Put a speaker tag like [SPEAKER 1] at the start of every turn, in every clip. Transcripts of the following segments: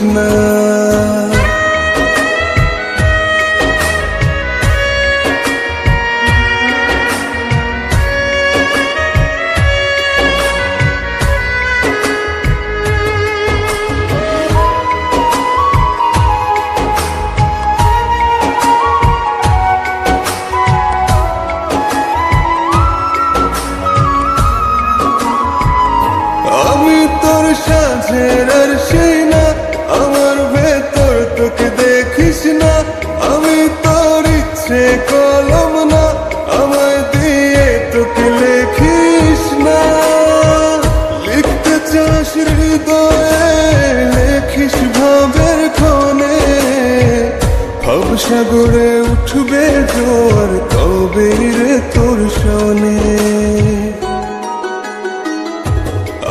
[SPEAKER 1] না কলম না আমায় দিয়ে তোকে লেখিস না। লিখতে চাস হৃদয়ে, লেখিস ভাবের ক্ষণে ভব সাগরে উঠবে জোর তবে রে তোর শোনে।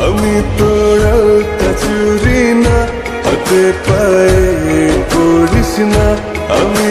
[SPEAKER 1] আমি তোর চুরি না, হাতে পায়ে করিস না। আমি